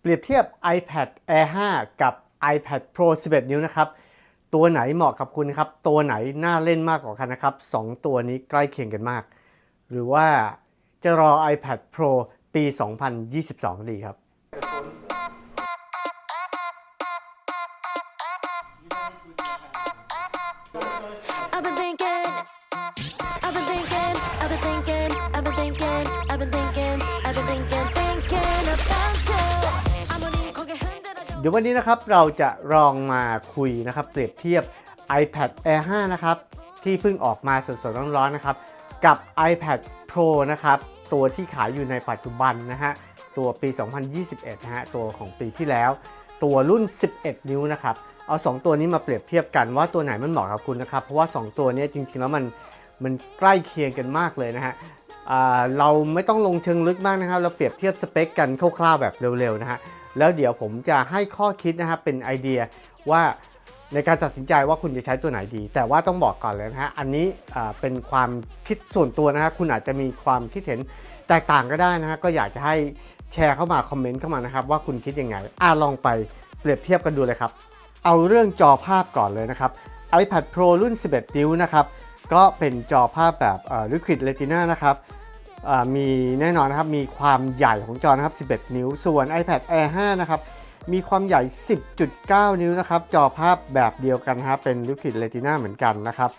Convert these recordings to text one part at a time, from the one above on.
เปรียบเทียบ iPad Air 5 กับ iPad Pro 11 นิ้วนะครับ ตัวไหนเหมาะกับคุณครับ ตัวไหนน่าเล่นมากกว่ากันนะครับ 2 ตัวนี้ใกล้เคียงกันมาก หรือว่าจะรอ iPad Pro ปี 2022 ดีครับ I've been thinking, I've been thinking, I've been thinking, I've been thinking, I've been thinking, เดี๋ยววันนี้นะครับเราจะลองมาคุยนะครับเปรียบเทียบ iPad Air 5 นะครับ ที่เพิ่งออกมาสดๆร้อนๆนะครับ กับ iPad Pro นะครับ ตัวที่ขายอยู่ในปัจจุบันนะฮะ ตัวปี 2021 นะฮะ ตัวของปีที่แล้ว ตัวรุ่น 11 นิ้วนะครับ เอา 2 ตัวนี้มาเปรียบเทียบกันว่าตัวไหนมันเหมาะกับคุณนะครับ เพราะว่า 2 ตัวนี้จริงๆแล้วมันมันใกล้เคียงกันมากเลยนะฮะเราไม่ต้องลงเชิงลึกมากนะครับ เราเปรียบเทียบสเปคกันคร่าวๆแบบเร็วๆนะฮะ แล้วเดี๋ยวผมจะให้ข้อคิดนะครับเป็นไอเดียว่าในการตัดสินใจว่าคุณจะใช้ตัวไหนดี แต่ว่าต้องบอกก่อนเลยนะฮะอันนี้เป็นความคิดส่วนตัวนะฮะคุณอาจจะมีความคิดเห็นแตกต่างก็ได้นะฮะก็อยากจะให้แชร์เข้ามาคอมเมนต์เข้ามานะครับว่าคุณคิดยังไงอ่าลองไปเปรียบเทียบกันดูเลยครับเอาเรื่องจอภาพก่อนเลยนะครับ iPad Pro รุ่น 11 นิ้วนะครับก็เป็นจอภาพแบบ Liquid Retina นะครับ มีแน่นอนนะครับ มีความใหญ่ของจอนะครับ 11 นิ้ว ส่วน iPad Air 5 นะครับ มีความใหญ่ 10.9 นิ้วนะครับ จอภาพแบบเดียวกันนะครับ เป็น Liquid Retina เหมือนกันนะครับ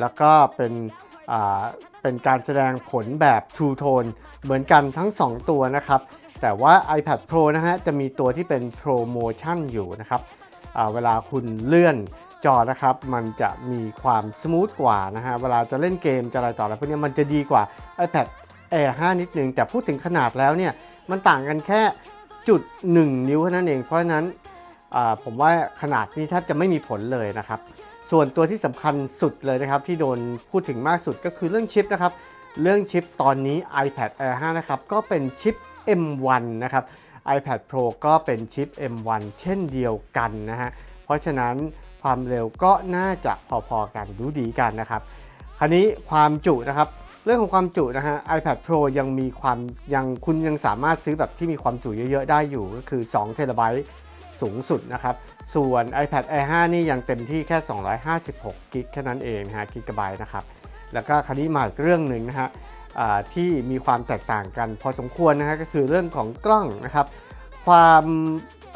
แล้วก็เป็นเป็นการแสดงผลแบบ True Tone เหมือนกันทั้ง 2 ตัวนะครับ แต่ว่า iPad Pro นะฮะ จะมีตัวที่เป็น Pro Motion อยู่นะครับ เวลาคุณเลื่อนจอนะครับมันจะมีความสมูทกว่านะฮะเวลาจะเล่นเกมจะอะไรต่ออะไรพวกนี้มันจะดีกว่า iPad Air 5 นิดนึง แต่พูดถึงขนาดแล้วเนี่ย มันต่างกันแค่จุด 1 นิ้วเท่านั้นเอง เพราะฉะนั้นผมว่าขนาดนี้แทบจะไม่มีผลเลยนะครับ ส่วนตัวที่สำคัญสุดเลยนะครับ ที่โดนพูดถึงมากสุดก็คือเรื่องชิปนะครับ เรื่องชิปตอนนี้ iPad Air 5 นะครับ ก็เป็นชิป M1 นะครับ iPad Pro ก็เป็นชิป M1 เช่นเดียวกันนะฮะ เพราะฉะนั้นความเร็วก็น่าจะพอๆกันดูดีกันนะครับ คราวนี้ความจุนะครับ เรื่องของความจุนะฮะ iPad Pro ยังมีความยังคุณยังสามารถซื้อแบบที่มีความจุเยอะๆ ได้อยู่ก็คือ2เทราไบต์สูงสุดนะครับ ส่วน iPad Air 5 นี่ยังเต็มที่แค่ 256กิกแค่นั้นเองนะฮะกิกะไบต์นะครับ แล้วก็คราวนี้มาอีกเรื่องหนึ่งนะฮะที่มีความแตกต่างกันพอสมควรนะฮะก็คือเรื่องของกล้องนะครับ ความ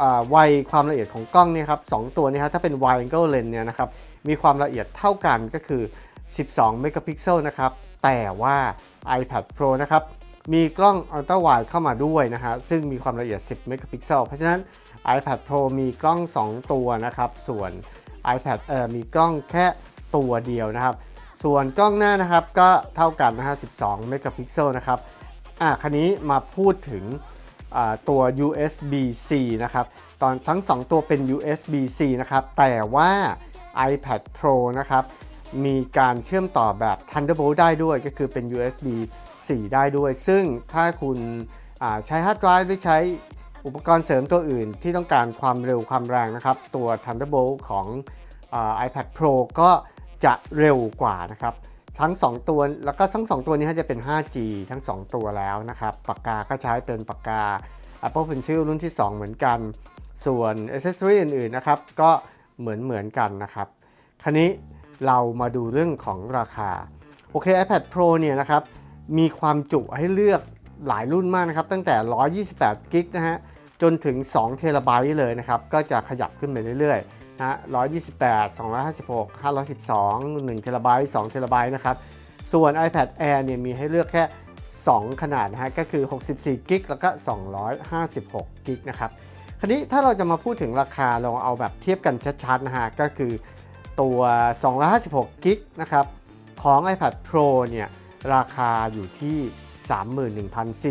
อ่าไวความละเอียดของกล้องเนี่ยครับสองตัวนี้ครับถ้าเป็น wide angle lens เนี่ยนะครับมีความละเอียดเท่ากันก็คือ 12 เมกะพิกเซลนะครับ แต่ว่า iPad Pro นะครับ มีกล้อง Ultra Wide เข้ามาด้วยนะฮะ ซึ่งมีความละเอียด 10 เมกะพิกเซล เพราะฉะนั้น iPad Pro มีกล้อง 2 ตัวนะครับ ส่วน iPad Air มีกล้องแค่ตัวเดียวนะครับ ส่วนกล้องหน้านะครับก็เท่ากันนะฮะ 12 เมกะพิกเซลนะครับ อะคันนี้มาพูดถึงตัว USB-C นะครับ ตอนทั้ง 2 ตัวเป็น USB-C นะครับ แต่ว่า iPad Pro นะครับ มีการเชื่อมต่อแบบ Thunderbolt ได้ด้วยก็คือเป็น USB 4 ได้ด้วย ซึ่งถ้าคุณใช้ฮาร์ดไดรฟ์หรือใช้อุปกรณ์เสริมตัวอื่นที่ต้องการความเร็วความแรงนะครับ ตัว Thunderbolt ของอ iPad Pro ก็จะเร็วกว่านะครับ ทั้ง 2 ตัวแล้วก็ทั้ง 2 ตัวนี้จะเป็น 5G ทั้ง 2 ตัวแล้วนะครับ ปากกาก็ใช้เป็นปากกา Apple Pencil รุ่นที่ 2 เหมือนกัน ส่วน Accessory อื่นๆนะครับ ก็เหมือนเหมือนกันนะครับคราวนี้ เรามาดูเรื่องของราคา โอเค iPad Pro เนี่ยนะครับ มีความจุให้เลือกหลายรุ่นมากนะครับ ตั้งแต่ 128 กิกนะฮะ จนถึง2เทราไบต์เลยนะครับ ก็จะขยับขึ้นไปเรื่อยๆนะฮะ128 256 512 1เทราไบต์2เทราไบต์นะครับ ส่วน iPad Air เนี่ยมีให้เลือกแค่ 2 ขนาดนะฮะ ก็คือ 64 กิกแล้วก็ 256 กิกนะครับ คราวนี้ถ้าเราจะมาพูดถึงราคาเราเอาแบบเทียบกันชัดๆนะฮะ ก็คือ ตัว 256กิกนะครับของ iPad Pro เนี่ยราคาอยู่ที่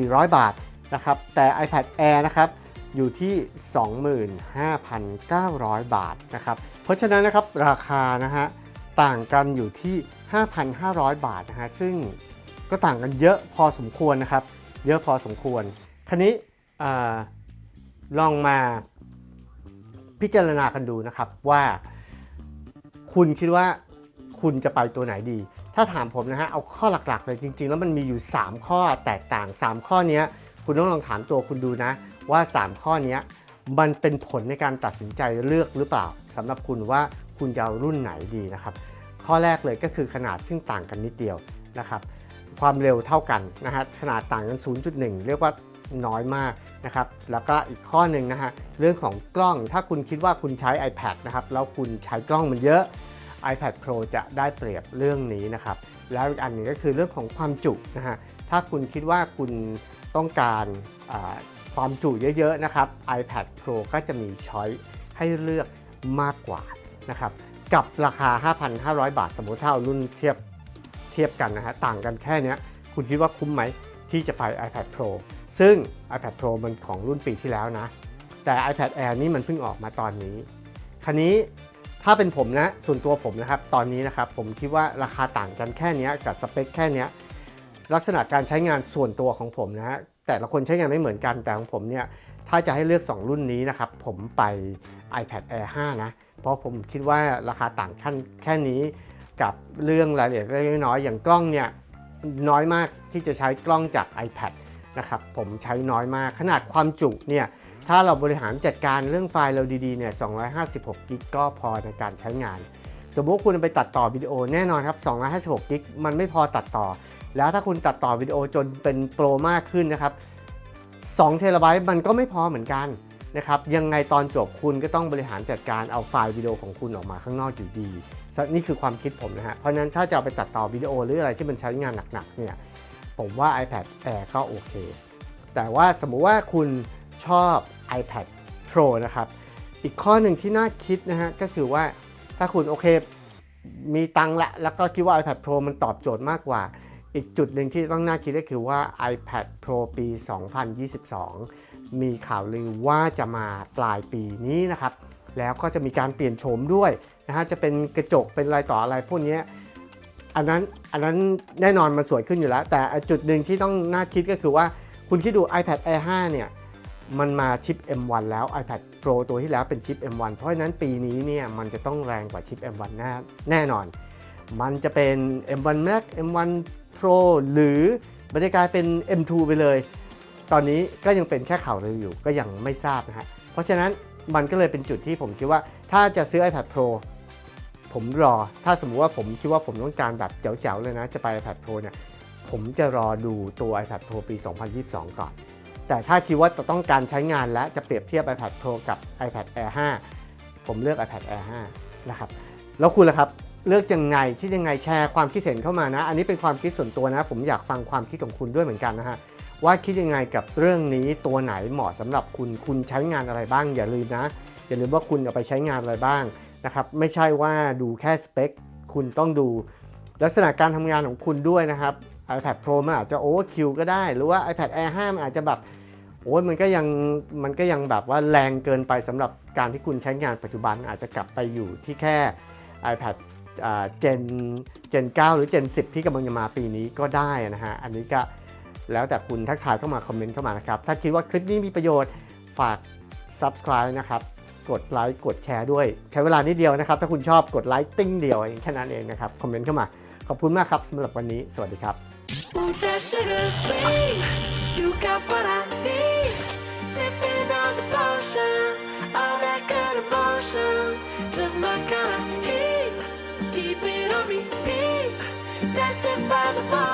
31,400 บาทนะครับแต่ iPad Air นะครับอยู่ที่ 25,900 บาทนะครับเพราะฉะนั้นนะครับราคานะฮะต่างกันอยู่ที่ 5,500 บาทนะฮะซึ่งก็ต่างกันเยอะพอสมควรนะครับ เยอะพอสมควรคราวนี้ลองมาพิจารณากันดูนะครับว่า คุณคิดว่าคุณจะไปตัวไหนดี ถ้าถามผมนะฮะ เอาข้อหลักๆเลยจริง ๆ แล้วมันมีอยู่ 3 ข้อแตกต่าง 3 ข้อนี้คุณต้องลองถามตัวคุณดูนะ ว่า 3 ข้อนี้มันเป็นผลในการตัดสินใจเลือกหรือเปล่าสำหรับคุณว่าคุณจะเอารุ่นไหนดีนะครับ ข้อแรกเลยก็คือขนาดซึ่งต่างกันนิดเดียวนะครับ ความเร็วเท่ากันนะฮะขนาดต่างกัน 0.1 เรียกว่า น้อยมากนะครับ แล้วก็อีกข้อหนึ่งนะฮะ เรื่องของกล้อง ถ้าคุณคิดว่าคุณใช้ iPad นะครับ แล้วคุณใช้กล้องมันเยอะ iPad Pro จะได้เปรียบเรื่องนี้นะครับ แล้วอีกอันหนึงก็คือเรื่องของความจุนะฮะ ถ้าคุณคิดว่าคุณต้องการความจุเยอะๆนะครับ iPad Pro ก็จะมีช้อยให้เลือกมากกว่านะครับ กับราคา 5,500 บาท สมมติถ้าเอารุ่นเทียบเทียบกันนะฮะ ต่างกันแค่เนี้ยคุณคิดว่าคุ้มไหมที่จะไป iPad Pro ซึ่ง iPad Pro มันของรุ่นปีที่แล้วนะ แต่ iPad Air นี่มันเพิ่งออกมาตอนนี้คราวนี้ถ้าเป็นผมนะ ส่วนตัวผมนะครับ ตอนนี้นะครับ ผมคิดว่าราคาต่างกันแค่นี้กับสเปคแค่นี้ ลักษณะการใช้งานส่วนตัวของผมนะฮะ แต่ละคนใช้งานไม่เหมือนกัน แต่ของผมเนี่ย ถ้าจะให้เลือก 2 รุ่นนี้นะครับ ผมไป iPad Air 5 นะ เพราะผมคิดว่าราคาต่างขั้นแค่นี้ กับเรื่องรายละเอียดเล็กน้อยอย่างกล้องเนี่ยน้อยมากที่จะใช้กล้องจาก iPad นะครับผมใช้น้อยมากขนาดความจุเนี่ยถ้าเราบริหารจัดการเรื่องไฟล์เราดีๆเนี่ย256กิกก็พอในการใช้งาน สมมติคุณไปตัดต่อวิดีโอแน่นอนครับ256กิกมันไม่พอตัดต่อ แล้วถ้าคุณตัดต่อวิดีโอจนเป็นโปรมากขึ้นนะครับ2เทราไบต์มันก็ไม่พอเหมือนกันนะครับยังไงตอนจบคุณก็ต้องบริหารจัดการเอาไฟล์วิดีโอของคุณออกมาข้างนอกอยู่ดี นี่คือความคิดผมนะฮะเพราะฉะนั้นถ้าจะเอาไปตัดต่อวิดีโอหรืออะไรที่มันใช้งานหนักๆเนี่ย ผมว่า iPad Air ก็โอเค แต่ว่าสมมุติว่าคุณชอบ iPad Pro นะครับ อีกข้อหนึ่งที่น่าคิดนะฮะก็คือว่าถ้าคุณโอเคมีตังละแล้วก็คิดว่า iPad Pro มันตอบโจทย์มากกว่า อีกจุดหนึ่งที่ต้องน่าคิดก็คือว่า iPad Pro ปี 2022 มีข่าวลือว่าจะมาปลายปีนี้นะครับ แล้วก็จะมีการเปลี่ยนโฉมด้วยนะฮะจะเป็นกระจกเป็นอะไรต่ออะไรพวกนี้ อันนั้นอันนั้นแน่นอนมันสวยขึ้นอยู่แล้ว แต่จุดหนึ่งที่ต้องน่าคิดก็คือว่าคุณคิดดู iPad Air 5 เนี่ย มันมาชิป M1 แล้ว iPad Pro ตัวที่แล้วเป็นชิป M1 เพราะฉะนั้นปีนี้เนี่ยมันจะต้องแรงกว่าชิป M1 แน่แน่นอน มันจะเป็น M1 Max M1 Pro หรือมันจะกลายเป็น M2 ไปเลย ตอนนี้ก็ยังเป็นแค่ข่าวลืออยู่ก็ยังไม่ทราบนะฮะ เพราะฉะนั้นมันก็เลยเป็นจุดที่ผมคิดว่า ถ้าจะซื้อ iPad Pro ผมรอ ถ้าสมมุติว่าผมคิดว่าผมต้องการแบบเจ๋วๆเลยนะ จะไป iPad Pro เนี่ย ผมจะรอดูตัว iPad Pro ปี 2022 ก่อน แต่ถ้าคิดว่าจะต้องการใช้งานและจะเปรียบเทียบ iPad Pro กับ iPad Air 5 ผมเลือก iPad Air 5 นะครับ แล้วคุณล่ะครับ เลือกยังไงที่ยังไงแชร์ความคิดเห็นเข้ามานะ อันนี้เป็นความคิดส่วนตัวนะ ผมอยากฟังความคิดของคุณด้วยเหมือนกันนะฮะว่าคิดยังไงกับเรื่องนี้ตัวไหนเหมาะสำหรับคุณคุณใช้งานอะไรบ้างอย่าลืมนะ อย่าลืมว่าคุณเอาไปใช้งานอะไรบ้าง นะครับไม่ใช่ว่าดูแค่สเปค คุณต้องดูลักษณะการทำงานของคุณด้วยนะครับ iPad Pro มันอาจจะ overkill ก็ได้ หรือว่า iPad Air 5มันอาจจะแบบโอ้ยมันก็ยังมันก็ยังแบบว่าแรงเกินไปสำหรับการที่คุณใช้งานปัจจุบันอาจจะกลับไปอยู่ที่แค่ iPad เจนเจน 9 หรือ Gen 10 ที่กำลังจะมาปีนี้ก็ได้นะฮะ อันนี้ก็แล้วแต่คุณทักทายเข้ามาคอมเมนต์เข้ามานะครับ ถ้าคิดว่าคลิปนี้มีประโยชน์ฝาก subscribe นะครับ กดไลค์กดแชร์ด้วย ใช้เวลานิดเดียวนะครับ ถ้าคุณชอบกดไลค์ติ้งเดียวแค่นั้นเองนะครับ คอมเมนต์เข้ามา ขอบคุณมากครับสำหรับวันนี้ สวัสดีครับ Testify the ball